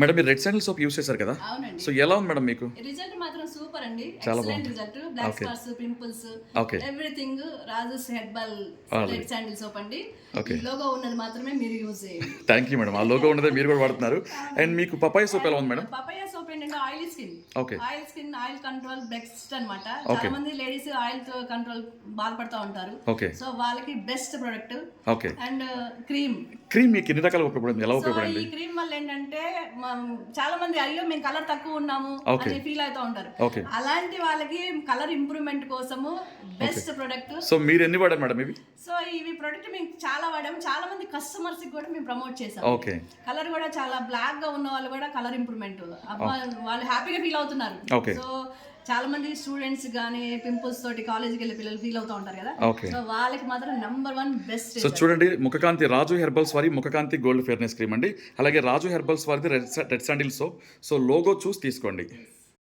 Madam మీరు red sandal soap use చేశారు కదా? అవునండి. సో ఎలా ఉంది మేడం మీకు? రిజల్ట్ మాత్రం సూపర్ అండి. చాలా excellent result black Okay. Spots pimples Okay. Everything Raju's herbal Alright. Red sandal soap అండి. Okay. లోగో ఉన్నది మాత్రమే మీరు యూజ్ చేయండి. థ్యాంక్ యూ మేడం ఆ లోగో ఉన్నదే మీరు కూడా వాడుతున్నారు. అండ్ మీకు పపాయ సోప్ ఎలా ఉంది madam papaya soap oil skin. Oil skin oil control best అన్నమాట. Okay. చాలా మంది లేడీస్ ఆయిల్తో కంట్రోల్ బాధపడుతూ ఉంటారు. సో వాళ్ళకి best product. And cream. Cream మీకు ఎన్ని రకాలుగా ఉపయోగపడింది? ఎలా ఉపయోగపడింది? ఈ క్రీమ్ వల్ల ఏంటంటే చాలా మంది అయ్యో మేము కలర్ తక్కువ ఉన్నాము. అని ఫీల్ అవుతూ ఉంటారు. అలాంటి వాళ్ళకి కలర్ ఇంప్రూవ్మెంట్ కోసము బెస్ట్ ప్రొడక్ట్. సో మీరు ఎన్ని వాడారు మేడం ఇవి? సో ఇవి ప్రొడక్ట్ మేము చాలా వాడాము. చాలా మంది కస్టమర్స్కి కూడా మేము ప్రమోట్ చేసాం ఓకే. కలర్ కూడా చాలా బ్లాక్గా ఉన్న వాళ్ళు కూడా కలర్ ఇంప్రూవ్మెంట్. అబ్బా వాళ్ళు హ్యాపీగా ఫీల్ అవుతున్నారు. సో చాలా మంది స్టూడెంట్స్ కానీ పింపుల్స్ తోటి కాలేజీకి వెళ్ళే పిల్లలు ఫీల్ అవుతూ ఉంటారు కదా. సో వాళ్ళకి మాత్రం నంబర్ వన్ బెస్ట్ సో చూడండి ముఖకాంతి రాజు హెర్బల్స్ వారి ముఖకాంతి గోల్డ్ ఫెయిర్నెస్ క్రీమ్ అండి. అలాగే రాజు హెర్బల్స్ వారిది red red sandal soap. So logo చూసి తీసుకోండి.